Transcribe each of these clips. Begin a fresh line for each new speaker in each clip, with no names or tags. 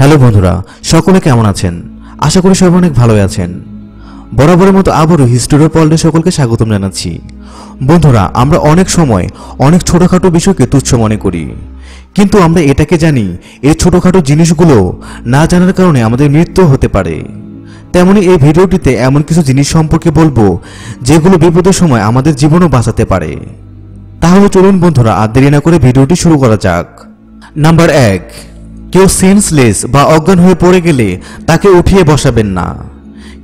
Hello বন্ধুরা, সকলে কেমন আছেন? আশা করি সবাই অনেক ভালোই আছেন। বরাবরের মতো আবারও হিস্টোরি পল্ডে সকলকে স্বাগতম জানাচ্ছি। বন্ধুরা, আমরা অনেক সময় অনেক ছোটোখাটো বিষয়কে তুচ্ছ মনে করি। কিন্তু আমরা এটাকে জানি, এই ছোটোখাটো জিনিসগুলো না জানার কারণে আমাদের মৃত্যু হতে পারে। তেমনি এই ভিডিওটিতে এমন কিছু জিনিস সম্পর্কে বলব, যেগুলো বিপদের সময় আমাদের জীবনও বাঁচাতে পারে। তাহলে চলুন বন্ধুরা, আর দেরি না করে ভিডিওটি শুরু করা যাক। নাম্বার এক কেউ সেন্সলেস বা অজ্ঞান হয়ে পড়ে গেলে তাকে উঠিয়ে বসাবেন না।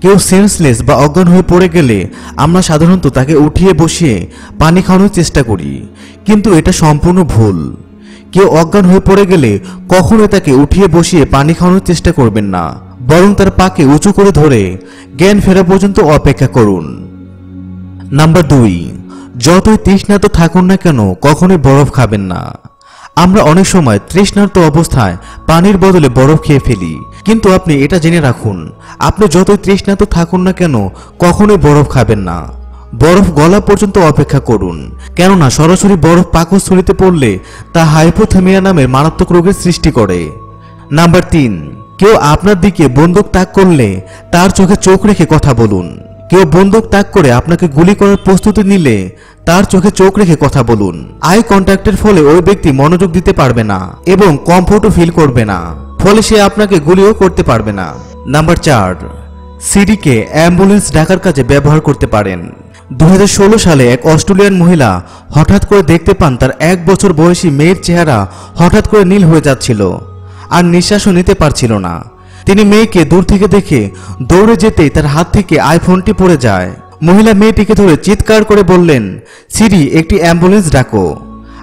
কেউ সেন্সলেস বা অজ্ঞান হয়ে পড়ে গেলে আমরা সাধারণত তাকে উঠিয়ে বসিয়ে পানি খাওয়ানোর চেষ্টা করি, কিন্তু এটা সম্পূর্ণ ভুল। কেউ অজ্ঞান হয়ে পড়ে গেলে কখনোই তাকে উঠিয়ে বসিয়ে পানি খাওয়ানোর চেষ্টা করবেন না, বরং তার পাকে উঁচু করে ধরে জ্ঞান ফেরা পর্যন্ত অপেক্ষা করুন। নাম্বার দুই, যতই তৃষ্ণার্ত থাকুন না কেন, কখনোই বরফ খাবেন না। আমরা অনেক সময় তৃষ্ণার্ত অবস্থায় পানির বদলে বরফ খেয়ে ফেলি। কিন্তু আপনি এটা জেনে রাখুন, আপনি যতই তৃষ্ণার্ত থাকুন না কেন, কখনোই বরফ খাবেন না। বরফ গলা পর্যন্ত অপেক্ষা করুন, কেননা সরাসরি বরফ পাকস্থলিতে পড়লে তা হাইপোথেমিয়া নামের মারাত্মক রোগের সৃষ্টি করে। নাম্বার তিন, কেউ আপনার দিকে বন্দুক তাক করলে তার চোখে চোখ রেখে কথা বলুন। কেউ বন্দুক তাক করে আপনাকে গুলি করার প্রস্তুতি নিলে তার চোখে চোখ রেখে কথা বলুন। আই কন্ট্যাক্টের ফলে ওই ব্যক্তি মনোযোগ দিতে পারবে না এবং কমফোর্টও ফিল করবে না। ফলে সে আপনাকে গুলিও করতে পারবে না। নাম্বার চার, সিডিকে অ্যাম্বুলেন্স ডাকার কাজে ব্যবহার করতে পারেন। দু হাজার ষোলো সালে এক অস্ট্রেলিয়ান মহিলা হঠাৎ করে দেখতে পান তার এক বছর বয়সী মেয়ের চেহারা হঠাৎ করে নীল হয়ে যাচ্ছিল। আর নিঃশ্বাসও নিতে পারছিল না। তিনি মেয়েকে দূর থেকে দেখে দৌড়ে যেতেই তার হাত থেকে আইফোনটি পড়ে যায়। মহিলা মেয়েটিকে ধরে চিৎকার করে বললেন, সিরি, একটি অ্যাম্বুলেন্স ডাকো।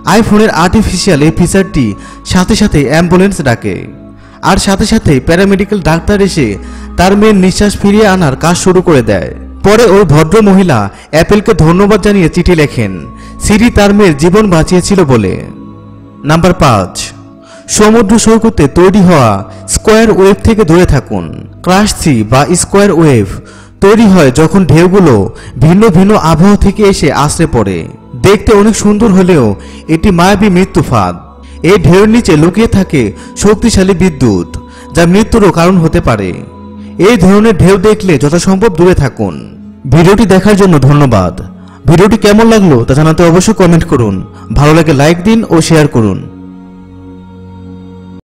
আইফোনের আর্টিফিশিয়াল এই ফিচারটি সাথে সাথে অ্যাম্বুলেন্স ডাকে। আর সাথে সাথে প্যারামেডিক্যাল ডাক্তার এসে তার মেয়ের নিঃশ্বাস ফিরিয়ে আনার কাজ শুরু করে দেয়। পরে ওই ভদ্র মহিলা অ্যাপেলকে ধন্যবাদ জানিয়ে চিঠি লেখেন, সিরি তার মেয়ের জীবন বাঁচিয়েছিল বলে। নাম্বার পাঁচ সমুদ্র সৈকতে তৈরি হওয়া স্কোয়ার ওয়েভ থেকে দূরে থাকুন। ক্রাশ সি বা স্কোয়ার ওয়েভ তৈরি হয় যখন ঢেউগুলো ভিন্ন ভিন্ন আবহাওয়া থেকে এসে আশ্রে পড়ে। দেখতে অনেক সুন্দর হলেও এটি মায়াবী মৃত্যু ফাঁদ এই ঢেউর নিচে লুকিয়ে থাকে শক্তিশালী বিদ্যুৎ, যা মৃত্যুরও কারণ হতে পারে। এই ধরনের ঢেউ দেখলে যথাসম্ভব দূরে থাকুন। ভিডিওটি দেখার জন্য ধন্যবাদ। ভিডিওটি কেমন লাগল তা জানাতে অবশ্যই কমেন্ট করুন। ভালো লাগে লাইক দিন ও শেয়ার করুন।